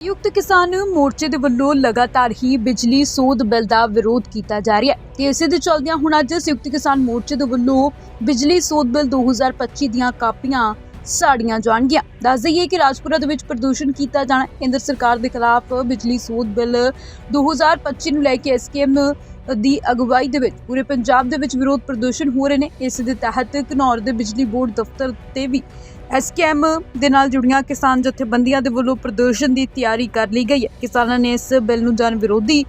ਸੰਯੁਕਤ ਕਿਸਾਨ ਮੋਰਚੇ ਦੇ ਵੱਲੋਂ ਲਗਾਤਾਰ ਹੀ ਬਿਜਲੀ, ਸੋਧ ਬਿੱਲ ਦਾ ਵਿਰੋਧ ਕੀਤਾ ਜਾ ਰਿਹਾ ਹੈ। ਤੇ ਇਸੇ ਦੇ ਚਲਦਿਆਂ ਹੁਣ ਅੱਜ ਸੰਯੁਕਤ ਕਿਸਾਨ ਮੋਰਚੇ ਦੇ ਵੱਲੋਂ ਬਿਜਲੀ, ਸੋਧ ਬਿੱਲ 2025 ਦੀਆਂ ਕਾਪੀਆਂ ਸਾੜੀਆਂ ਜਾਣਗੀਆਂ। ਦੱਸ ਦਈਏ ਕਿ ਰਾਜਪੁਰਾ ਦੇ ਵਿੱਚ ਪ੍ਰਦੂਸ਼ਣ ਕੀਤਾ ਜਾਣਾ, ਕੇਂਦਰ ਸਰਕਾਰ ਦੇ ਖਿਲਾਫ ਬਿਜਲੀ, ਸੋਧ ਬਿੱਲ 2025 ਨੂੰ ਲੈ ਕੇ ਐਸਕੇਐਮ ਦੀ ਅਗਵਾਈ ਦੇ ਵਿੱਚ ਪੂਰੇ ਪੰਜਾਬ ਦੇ ਵਿੱਚ ਵਿਰੋਧ ਪ੍ਰਦਰਸ਼ਨ ਹੋ ਰਹੇ ਨੇ। ਇਸ ਦੇ ਤਹਿਤ ਘਨੌਰ ਦੇ ਬਿਜਲੀ ਬੋਰਡ ਦਫ਼ਤਰ ਤੇ ਵੀ ਐਸਕੇਐਮ ਦੇ ਨਾਲ ਜੁੜੀਆਂ ਕਿਸਾਨ ਜਥੇਬੰਦੀਆਂ ਦੇ ਵੱਲੋਂ ਪ੍ਰਦਰਸ਼ਨ ਦੀ ਤਿਆਰੀ ਕਰ ਲਈ ਗਈ ਹੈ। ਕਿਸਾਨਾਂ ਨੇ ਇਸ ਬਿੱਲ ਨੂੰ ਜਨ ਵਿਰੋਧੀ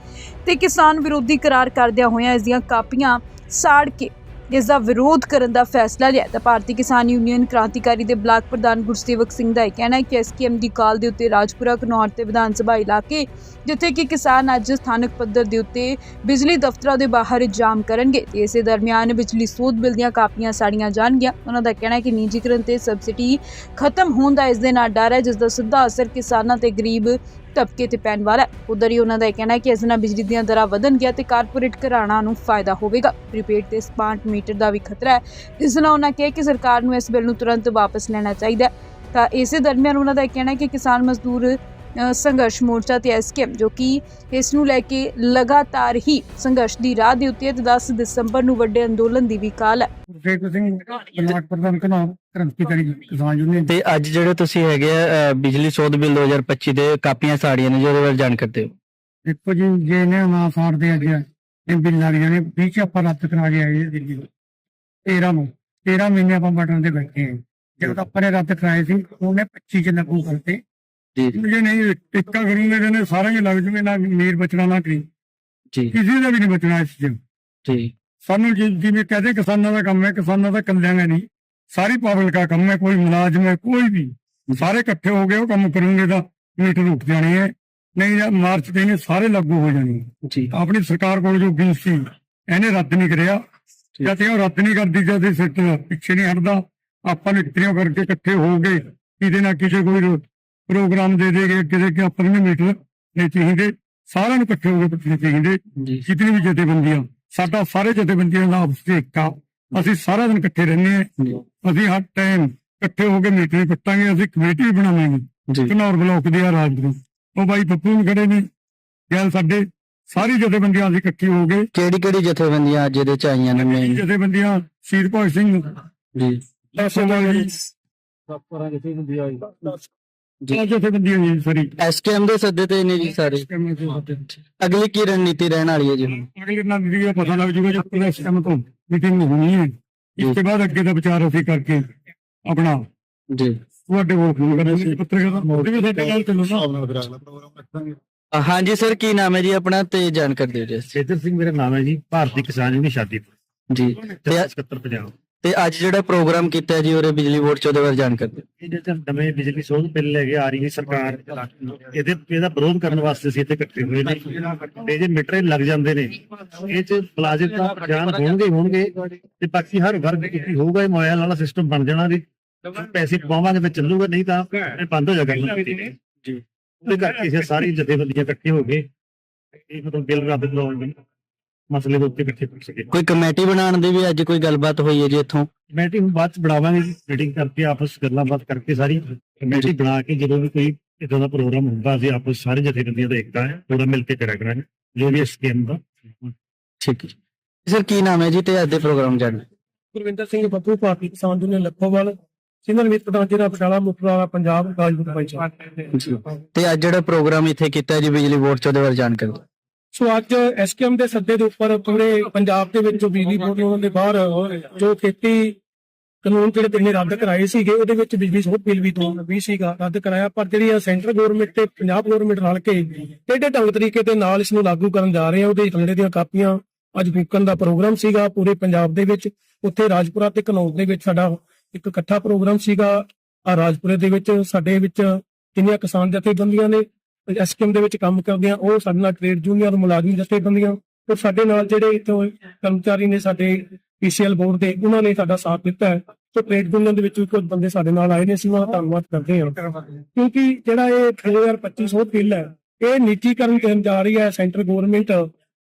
ਤੇ ਕਿਸਾਨ ਵਿਰੋਧੀ ਕਰਾਰ ਕਰਦਿਆਂ ਹੋਇਆਂ ਇਸ ਦੀਆਂ ਕਾਪੀਆਂ ਸਾੜ ਕੇ ਇਸ ਦਾ ਵਿਰੋਧ ਕਰਨ ਦਾ ਫੈਸਲਾ ਲਿਆ ਤਾਂ ਭਾਰਤੀ ਕਿਸਾਨ ਯੂਨੀਅਨ ਕ੍ਰਾਂਤੀਕਾਰੀ ਦੇ ਬਲਾਕ ਪ੍ਰਧਾਨ ਗੁਰਸੇਵਕ ਸਿੰਘ ਦਾ ਇਹ ਕਹਿਣਾ ਹੈ ਕਿ ਐਸਕੇਐਮ ਦੀ ਕਾਲ ਦੇ ਉੱਤੇ ਰਾਜਪੁਰਾ ਘਨੌਰ ਤੇ ਵਿਧਾਨ ਸਭਾ ਇਲਾਕੇ, ਜਿੱਥੇ ਕਿ ਕਿਸਾਨ ਅੱਜ ਸਥਾਨਕ ਪੱਧਰ ਦੇ ਉੱਤੇ ਬਿਜਲੀ ਦਫ਼ਤਰਾਂ ਦੇ ਬਾਹਰ ਜਾਮ ਕਰਨਗੇ ਤੇ ਇਸੇ ਦਰਮਿਆਨ ਬਿਜਲੀ ਸੋਧ ਬਿੱਲ ਦੀਆਂ ਕਾਪੀਆਂ ਸਾੜੀਆਂ ਜਾਣਗੀਆਂ। ਉਹਨਾਂ ਦਾ ਕਹਿਣਾ ਹੈ ਕਿ ਨਿੱਜੀਕਰਨ ਤੇ ਸਬਸਿਡੀ ਖਤਮ ਹੋਣ ਦਾ ਇਸ ਦੇ ਨਾਲ ਡਰ ਹੈ, ਜਿਸ ਦਾ ਸਿੱਧਾ ਅਸਰ ਕਿਸਾਨਾਂ ਤੇ ਗਰੀਬ ਤਬਕੇ ਤੇ ਪੈਣ ਵਾਲਾ ਹੈ। ਉਧਰ ਹੀ ਉਹਨਾਂ ਦਾ ਇਹ ਕਹਿਣਾ ਹੈ ਕਿ ਇਸ ਨਾਲ ਬਿਜਲੀ ਦੀਆਂ ਦਰਾਂ ਵਧਣ ਗਿਆ ਤੇ ਕਾਰਪੋਰੇਟ ਘਰਾਣਾ ਨੂੰ ਫਾਇਦਾ ਹੋਵੇਗਾ। ਪ੍ਰੀਪੇਡ ਤੇ ਸਮਾਰਟ ਮੀਟਰ ਦਾ ਵੀ ਖਤਰਾ ਹੈ। ਇਸ ਨਾਲ ਉਹਨਾਂ ਕਿਹਾ ਕਿ ਸਰਕਾਰ ਨੂੰ ਇਸ ਬਿੱਲ ਨੂੰ ਤੁਰੰਤ ਵਾਪਸ ਲੈਣਾ ਚਾਹੀਦਾ ਹੈ। ਤਾਂ ਇਸੇ ਦਰਮਿਆਨ ਉਹਨਾਂ ਦਾ ਇਹ ਕਹਿਣਾ ਹੈ ਕਿ ਕਿਸਾਨ ਮਜ਼ਦੂਰ ਸੰਘਰਸ਼ ਮੋਰਚਾ ਤੇ ਐਸਕੇਐਮ ਜੋ ਕਿ ਇਸ ਨੂੰ ਲੈ ਕੇ ਲਗਾਤਾਰ ਹੀ ਸੰਘਰਸ਼ ਦੀ ਰਾਹ ਦੇ ਉੱਤੇ ਹੈ ਤੇ 10 ਦਸੰਬਰ ਨੂੰ ਵੱਡੇ ਅੰਦੋਲਨ ਦੀ ਵੀ ਕਾਲ ਹੈ। ਗੁਰਸੇਵਕ ਸਿੰਘ ਬਲਾਕ ਪ੍ਰਧਾਨ ਕਨਾਲ ਕ੍ਰਾਂਤੀਕਾਰੀ ਕਿਸਾਨ ਯੂਨੀਅਨ। ਤੇ ਅੱਜ ਜਿਹੜੇ ਤੁਸੀਂ ਹੈਗੇ ਆ ਬਿਜਲੀ ਸੋਧ ਬਿੱਲ 2025 ਦੇ ਕਾਪੀਆਂ ਸਾੜੀਆਂ ਨੇ ਜਿਹਦੇ ਬਾਰੇ ਜਾਣ ਕਰਦੇ ਹੋ ਦੇਖੋ ਜੀ ਜੇ ਨੇ ਨਾ ਸਾੜਦੇ ਅੱਜ ਇਹ ਬਿੱਲ ਲੱਗ ਜਾਣੇ ਵਿੱਚ ਆਪਾਂ ਰੱਦ ਕਰਾ ਕੇ ਆਏ ਦਿੱਲੀ ਤੋਂ। 13 ਨੂੰ 13 ਮਹੀਨੇ ਆਪਾਂ ਬਟਨ ਤੇ ਬੈਠੇ ਹਾਂ ਜਦੋਂ ਆਪਾਂ ਨੇ ਰੱਦ ਕਰਾਏ ਸੀ ਉਹਨੇ 25 ਚ ਲੱਗੂ ਕਰਤੇ। ਜੀ। ਜੇ ਨਹੀਂ ਟਿੱਕਾ ਕਰੂੰਗੇ ਜਨੇ ਸਾਰਾ ਹੀ ਲੱਗ ਜੂਗੇ ਨਾ ਮੀਰ ਬਚਣਾ ਨਾ ਕਰੀ ਜੀ। ਕਿਸੇ ਦਾ ਵੀ ਨਹੀਂ ਬਚਣਾ ਇਸ ਚ। ਜੀ। ਸਾਨੂੰ ਜਿ- ਜਿਵੇਂ ਕਹਦੇ ਕਿਸਾਨਾਂ ਦਾ ਕੰਮ ਹੈ ਕਿਸਾਨਾਂ ਦਾ ਕੱਲਿਆਂ ਦਾ ਨਹੀਂ। ਸਾਰੀ ਪਬਲਿਕ ਦਾ ਕੰਮ ਹੈ ਕੋਈ ਮੁਲਾਜ਼ਮ ਹੈ ਕੋਈ ਵੀ। ਸਾਰੇ ਇਕੱਠੇ ਹੋ ਗਏ ਉਹ ਕੰਮ ਕਰਨਗੇ ਤਾਂ ਮੀਟਰ ਰੁਕ ਜਾਣੇ ਹੈ। ਨਹੀਂ ਜਾਂ ਮਾਰਚ ਤੇ ਇਹਨੇ ਸਾਰੇ ਲਾਗੂ ਹੋ ਜਾਣੇ ਜੀ। ਆਪਣੀ ਸਰਕਾਰ ਕੋਲ ਜੋ ਬਿੱਲ ਸੀ ਇਹਨੇ ਰੱਦ ਨਹੀਂ ਕਰਿਆ। ਜਦ ਤੇ ਉਹ ਰੱਦ ਨਹੀਂ ਕਰਦੀ ਜਦ ਇਹ ਸਿੱਟ ਪਿੱਛੇ ਨਹੀਂ ਹਟਦਾ ਆਪਾਂ ਨੇ ਕਿਤਨੀਆਂ ਕਰਕੇ ਇਕੱਠੇ ਹੋ ਗਏ। ਕਿਤੇ ਨਾ ਕਿਸੇ ਕੋਈ ਪ੍ਰੋਗਰਾਮ ਦੇ ਦੇਗੇ ਕਿਤੇ ਕਿ ਆਪਾਂ ਨੂੰ ਮੀਟਰ ਨਹੀਂ ਚਾਹੀਦੇ ਸਾਰਿਆਂ ਨੂੰ ਇਕੱਠੇ ਹੋ ਕੇ ਪੁੱਛਣੇ ਚਾਹੀਦੇ ਜੀ। ਜਿਤਨੀ ਵੀ ਜਥੇਬੰਦੀਆਂ ਸਾਡਾ ਸਾਰੇ ਜਥੇਬੰਦੀਆਂ ਦਾ ਆਪਸ ਵਿੱਚ ਇੱਕ ਆ ਅਸੀਂ ਸਾਰਾ ਦਿਨ ਇਕੱਠੇ ਰਹਿੰਦੇ ਹਾਂ। ਅਸੀਂ ਹਰ ਟਾਈਮ ਇਕੱਠੇ ਹੋ ਕੇ ਮੀਟਿੰਗ ਪੱਟਾਂਗੇ ਅਸੀਂ ਕਮੇਟੀ ਵੀ ਬਣਾਵਾਂਗੇ। ਜੀ। ਘਨੌਰ ਬਲਾਕ ਦੇ ਆ ਰਾਜਗੁਰੂ ਉਹ ਬਾਈ ਪੱਪੂ ਵੀ ਖੜੇ ਨੇ ਗੱਲ ਸਾਡੇ ਸਾਰੀ ਜਥੇਬੰਦੀਆਂ ਅਸੀਂ ਇਕੱਠੇ ਹੋ ਗਏ ਕਿਹੜੀ ਕਿਹੜੀ ਜਥੇਬੰਦੀਆਂ ਅੱਜ ਇਹਦੇ ਚ ਆਈਆਂ ਨੇ? ਜਥੇਬੰਦੀਆਂ? ਸ਼ਹੀਦ ਭਗਤ ਸਿੰਘ। ਜੀ। ਦਸਵਾਂ ਜੀ ਜੀ ਇਹ ਜਥੇਬੰਦੀਆਂ ਜੀ। ਸਾਰੀ। ਐਸਕੇਐਮ ਦੇ ਸੱਦੇ ਤੇ ਨੇ ਜੀ ਸਾਰੇ। ਅਗਲੀ ਕੀ ਰਣਨੀਤੀ ਰਹਿਣ ਵਾਲੀ ਹੈ ਜੀ ਹੁਣ? ਅਗਲੇ ਵੀ ਇਹ ਪਤਾ ਲੱਗ ਜੂਗਾ ਤੱਕ ਇਸ ਕੰਮ ਤੋਂ ਮੀਟਿੰਗ ਹੋਣੀ ਹੈ। ਇਸ ਤੋਂ ਬਾਅਦ ਅੱਗੇ ਦਾ ਵਿਚਾਰ ਅਸੀਂ ਕਰਕੇ ਆਪਣਾ ਜੀ। ਤੁਹਾਡੇ ਕੋਲ ਫੋਨ ਕਰਾਂਗੇ। ਪੱਤਰਕਾਰ ਮੋਦੀ ਵੀ ਸਾਡੇ ਨਾਲ ਚੱਲੋ ਨਾ। ਅ, ਹਾਂਜੀ ਸਰ ਕੀ ਨਾਮ ਹੈ ਜੀ ਆਪਣਾ ਤੇ ਜਾਣਕਾਰੀ ਦਿਓ ਜੀ। ਸੇਦਰ ਸਿੰਘ ਮੇਰਾ ਨਾਮ ਹੈ ਜੀ ਭਾਰਤੀ ਕਿਸਾਨ ਯੂਨੀਅਨ ਸ਼ਾਦੀਪੁਰ। ਜੀ। ਤੇ ਅ- ਸਕੱਤਰ ਪੰਜਾਬ ਤੇ ਅੱਜ ਜਿਹੜਾ ਪ੍ਰੋਗਰਾਮ ਕੀਤਾ ਜੀ ਉਹਦੇ ਬਿਜਲੀ ਬੋਰਡ ਚ ਉਹਦੇ ਬਾਰੇ ਜਾਣਕਾਰੀ ਦਿਓ। ਇਹ ਜਿਹੜੇ ਨਵੇਂ ਬਿਜਲੀ ਸੋਧ ਬਿੱਲ ਲੈ ਕੇ ਆ ਰਹੀ ਹੈ ਸਰਕਾਰ। ਇਹਦੇ ਇਹਦਾ ਵਿਰੋਧ ਕਰਨ ਵਾਸਤੇ ਅਸੀਂ ਇੱਥੇ ਇਕੱਠੇ ਹੋਏ ਨੇ। ਤੇ ਜੇ ਮੀਟਰ ਲੱਗ ਜਾਂਦੇ ਨੇ ਇਹ ਚ ਪਲਾਜ਼ਿਕ ਤਾਂ ਜਾਨ ਹੋਣਗੇ ਹੋਣਗੇ। ਤੇ ਬਾਕੀ ਹਰ ਵਰਗ ਕੀ ਹੋਊਗਾ ਇਹ ਮੋਬਾਈਲ ਵਾਲਾ ਸਿਸਟਮ ਬਣ ਜਾਣਾ ਜੀ ਪੈਸੇ ਪਵਾਵਾਂਗੇ ਤਾਂ ਚੱਲੂਗਾ ਨਹੀਂ ਤਾਂ ਇਹ ਬੰਦ ਹੋ ਜਾਏਗਾ ਜੀ। ਉਹਦੇ ਕਰਕੇ ਸਾਰੀ ਜਥੇਬੰਦੀਆਂ ਇਕੱਠੇ ਹੋ ਗਏ। ਇਹ ਮਤਲਬ ਬਿੱਲ ਰੱਦ ਕਰਾਉਣ ਦੇ ਮਸਲੇ ਦੇ ਉੱਤੇ ਇਕੱਠੇ ਹੋ ਸਕੇ। ਕੋਈ ਕਮੇਟੀ ਬਣਾਉਣ ਦੀ ਵੀ ਅੱਜ ਕੋਈ ਗੱਲਬਾਤ ਹੋਈ ਹੈ ਜੀ ਇੱਥੋਂ? ਕਮੇਟੀ ਹੁਣ ਬਾਅਦ ਚ ਬਣਾਵਾਂਗੇ ਜੀ ਮੀਟਿੰਗ ਕਰਕੇ ਆਪਸ ਗੱਲਾਂ ਬਾਤ ਕਰਕੇ ਸਾਰੀ ਕਮੇਟੀ ਬਣਾ ਕੇ ਜਦੋਂ ਵੀ ਕੋਈ ਇਦਾਂ ਦਾ ਪ੍ਰੋਗਰਾਮ ਹੁੰਦਾ ਅਸੀਂ ਆਪਸ ਸਾਰੇ ਜਥੇਬੰਦੀਆਂ ਦਾ ਏਕਤਾ ਹੈ ਥੋੜਾ ਮਿਲ ਕੇ ਕਰਿਆ ਕਰਾਂਗੇ ਜੋ ਵੀ ਸਕੀਮ ਦਾ। ਠੀਕ ਹੈ ਜੀ। ਸਰ ਕੀ ਨਾਮ ਹੈ ਜੀ ਤੇ ਅੱਜ ਦੇ ਪ੍ਰੋਗਰਾਮ ਜਾਣ ਗੁਰਵਿੰਦਰ ਸਿੰਘ ਬੱਬੂ ਭਾਰਤੀ ਕਿਸਾਨ ਯੂਨੀਅਨ ਲੱਖੋਵਾਲ ਸਿੰਗਲ ਮੀਤ ਪ੍ਰਧਾਨ ਜਿਹੜਾ ਪਟਿਆਲਾ ਮੁਖੜਾ ਪੰਜਾਬ ਰਾਜਪੂਤ ਪੰਚਾਇਤ। ਜੀ। ਤੇ ਅੱਜ ਜਿਹੜਾ ਪ੍ਰੋਗਰਾਮ ਇੱਥੇ ਕੀਤਾ ਜੀ ਬਿਜਲੀ ਬੋਰਡ ਚ ਉਹਦੇ ਬਾਰੇ ਜਾਣਕਾਰੀ ਸੋ ਅੱਜ ਐਸਕੇਐਮ ਦੇ ਸੱਦੇ ਦੇ ਉੱਪਰ ਪੂਰੇ ਪੰਜਾਬ ਦੇ ਵਿੱਚ ਜੋ ਬਿਜਲੀ ਬੋਰਡ ਨੇ ਉਹਨਾਂ ਦੇ ਬਾਹਰ ਜੋ ਖੇਤੀ ਕਾਨੂੰਨ ਜਿਹੜੇ ਤਿੰਨੇ ਰੱਦ ਕਰਾਏ ਸੀਗੇ, ਉਹਦੇ ਵਿੱਚ ਬਿਜਲੀ ਸੋਧ ਬਿੱਲ ਵੀ ਤੋਂ ਵੀ ਸੀਗਾ, ਰੱਦ ਕਰਾਇਆ। ਪਰ ਜਿਹੜੀ ਸੈਂਟਰ ਗਵਰਨਮੈਂਟ ਤੇ ਪੰਜਾਬ ਗਵਰਨਮੈਂਟ ਰਲ ਕੇ ਕਿਹੜੇ ਢੰਗ ਤਰੀਕੇ ਦੇ ਨਾਲ ਇਸ ਨੂੰ ਲਾਗੂ ਕਰਨ ਜਾ ਰਹੇ ਆ, ਉਹਦੇ ਥੱਲੇ ਦੀਆਂ ਕਾਪੀਆਂ ਅੱਜ ਫੂਕਣ ਦਾ ਪ੍ਰੋਗਰਾਮ ਸੀਗਾ ਪੂਰੇ ਪੰਜਾਬ ਦੇ ਵਿੱਚ। ਉੱਥੇ ਰਾਜਪੁਰਾ ਤੇ ਕਨੌਰ ਦੇ ਵਿੱਚ ਸਾਡਾ ਇੱਕ ਇਕੱਠਾ ਪ੍ਰੋਗਰਾਮ ਸੀਗਾ। ਆ ਰਾਜਪੁਰੇ ਦੇ ਵਿੱਚ ਸਾਡੇ ਵਿੱਚ ਕਿੰਨੀਆਂ ਕਿਸਾਨ ਜਥੇਬੰਦੀਆਂ ਨੇ ਐਸਕੇਐਮ ਦੇ ਵਿੱਚ ਕੰਮ ਕਰਦੀਆਂ ਉਹ ਸਾਡੇ ਨਾਲ ਟ੍ਰੇਡ ਯੂਨੀਅਨ ਮੁਲਾਜ਼ਮ ਜਥੇਬੰਦੀਆਂ ਤੇ ਸਾਡੇ ਨਾਲ ਜਿਹੜੇ ਇੱਥੋਂ ਕਰਮਚਾਰੀ ਨੇ ਸਾਡੇ ਪੀਸੀਐਲ ਬੋਰਡ ਦੇ, ਉਹਨਾਂ ਨੇ ਸਾਡਾ ਸਾਥ ਦਿੱਤਾ ਹੈ। ਤੇ ਟ੍ਰੇਡ ਯੂਨੀਅਨ ਦੇ ਵਿੱਚ ਵੀ ਕੁਝ ਬੰਦੇ ਸਾਡੇ ਨਾਲ ਆਏ ਨੇ, ਅਸੀਂ ਉਹਨਾਂ ਦਾ ਧੰਨਵਾਦ ਕਰਦੇ ਹਾਂ। ਕਿਉਂਕਿ ਜਿਹੜਾ ਇਹ 2025 ਸੋਧ ਬਿੱਲ ਹੈ, ਇਹ ਨਿੱਜੀਕਰਨ ਕਰਨ ਜਾ ਰਹੀ ਹੈ ਸੈਂਟਰ ਗਵਰਨਮੈਂਟ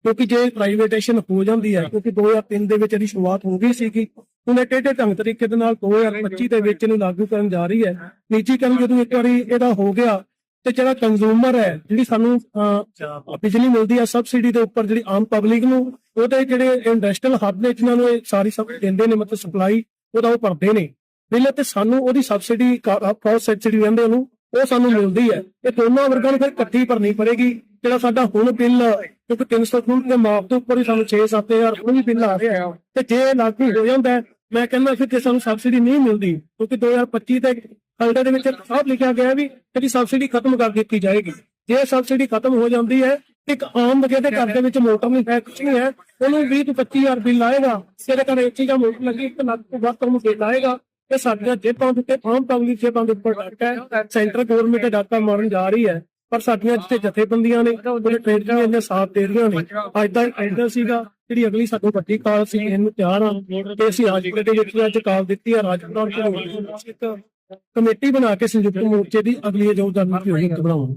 ਕਿਉਂਕਿ ਜੇ ਪ੍ਰਾਈਵੇਟੇਸ਼ਨ ਹੋ ਜਾਂਦੀ ਹੈ, ਕਿਉਂਕਿ 2003 ਦੇ ਵਿੱਚ ਇਹਦੀ ਸ਼ੁਰੂਆਤ ਹੋ ਗਈ ਸੀਗੀ, ਹੁਣ ਇਹ ਟੇਢੇ ਢੰਗ ਤਰੀਕੇ ਦੇ ਨਾਲ 2025 ਦੇ ਵਿੱਚ ਇਹਨੂੰ ਲਾਗੂ ਕਰਨ ਜਾ ਰਹੀ ਹੈ। ਨਿੱਜੀਕਰਨ ਜਦੋਂ ਇੱਕ ਵਾਰੀ ਇਹਦਾ ਹੋ ਗਿਆ ਤੇ ਜਿਹੜਾ ਕੰਜ਼ੂਮਰ ਹੈ, ਜਿਹੜੀ ਸਾਨੂੰ ਬਿਜਲੀ ਮਿਲਦੀ ਹੈ ਸਬਸਿਡੀ ਦੇ ਉੱਪਰ, ਜਿਹੜੀ ਆਮ ਪਬਲਿਕ ਨੂੰ, ਉਹਦੇ ਜਿਹੜੇ ਇੰਡਸਟਰੀਅਲ ਹੱਬ ਨੇ, ਜਿਨ੍ਹਾਂ ਨੂੰ ਇਹ ਸਾਰੀ ਸਭ ਦਿੰਦੇ ਨੇ, ਮਤਲਬ ਸਪਲਾਈ ਉਹਦਾ ਉਹ ਭਰਦੇ ਨੇ। ਬਿੱਲ ਤੇ ਸਾਨੂੰ ਉਹਦੀ ਸਬਸਿਡੀ ਕਾਸਟ ਸਬਸਿਡੀ ਕਹਿੰਦੇ ਉਹਨੂੰ, ਉਹ ਸਾਨੂੰ ਮਿਲਦੀ ਹੈ। ਇਹ ਦੋਨਾਂ ਵਰਗਾਂ ਨੂੰ ਫਿਰ ਇਕੱਠੀ ਭਰਨੀ ਪੜੇਗੀ। ਜਿਹੜਾ ਸਾਡਾ ਹੁਣ ਬਿੱਲ, ਕਿਉਂਕਿ 300 ਯੂਨਿਟ ਦੇ ਮਾਪ ਦੇ ਉੱਪਰ ਹੀ ਸਾਨੂੰ 6-7000 ਹੁਣ ਵੀ ਬਿੱਲ ਆ ਰਿਹਾ ਤੇ ਜੇ ਇਹ ਲਾਗੂ ਹੋ ਜਾਂਦਾ ਮੈਂ ਕਹਿੰਦਾ ਫਿਰ ਜੇ ਸਾਨੂੰ ਸਬਸਿਡੀ ਨਹੀਂ ਮਿਲਦੀ, ਕਿਉਂਕਿ 2025 ਤੇ ਖਲੜੇ ਦੇ ਵਿੱਚ ਸਾਫ਼ ਲਿਖਿਆ ਗਿਆ ਵੀ ਇਹਦੀ ਸਬਸਿਡੀ ਖਤਮ ਕਰ ਦਿੱਤੀ ਜਾਏਗੀ। ਜੇ ਸਬਸਿਡੀ ਖਤਮ ਹੋ ਜਾਂਦੀ ਹੈ ਇੱਕ ਆਮ ਬੰਦੇ ਦੇ ਘਰ ਦੇ ਵਿੱਚ ਮੋਟਰ ਨਹੀਂ ਹੈ ਕੁਝ ਨਹੀਂ ਹੈ, ਉਹਨੂੰ 20 ਤੋਂ 25000 ਬਿੱਲ ਆਏਗਾ। ਜਿਹਦੇ ਘਰ ਇੱਕ ਚੀਜ਼ ਮੋਟਰ ਲੱਗੀ, ਇੱਕ ਲੱਖ ਤੋਂ ਵੱਧ ਉਹਨੂੰ ਬਿੱਲ ਆਏਗਾ। ਇਹ ਸਾਡੀਆਂ ਜੇਬਾਂ ਦੇ ਉੱਤੇ, ਆਮ ਪਬਲਿਕ ਜੇਬਾਂ ਦੇ ਉੱਪਰ ਡਾਕਾ ਹੈ। ਸੈਂਟਰ ਗਵਰਨਮੈਂਟ ਇਹ ਮਾਰਨ ਜਾ ਰਹੀ ਹੈ, ਪਰ ਸਾਡੀਆਂ ਜਿੱਥੇ ਜਥੇਬੰਦੀਆਂ ਨੇ, ਉਹਦੇ ਟ੍ਰੇਡ ਨੇ ਸਾਥ ਦੇ ਰਹੀਆਂ ਨੇ। ਅੱਜ ਦਾ ਐਂਡਰ ਸੀਗਾ, ਜਿਹੜੀ ਅਗਲੀ ਸਾਡੀ ਵੱਡੀ ਕਾਲ ਸੀ, ਇਹਨੂੰ ਤਿਆਰ ਆ ਤੇ ਅਸੀਂ ਰਾਜਪੁਰ ਦੇ ਵਿੱਚ ਅੱਜ ਕਾਲ ਦਿੱਤੀ ਆ ਰਾਜਪੁਰ ਤੋਂ ਕਮੇਟੀ ਬਣਾ ਕੇ ਸੰਯੁਕਤ ਮੋਰਚੇ ਦੀ ਅਗਲੀ ਜੋ ਜਨਮਤ ਹੋਈ ਬਣਾਉਂ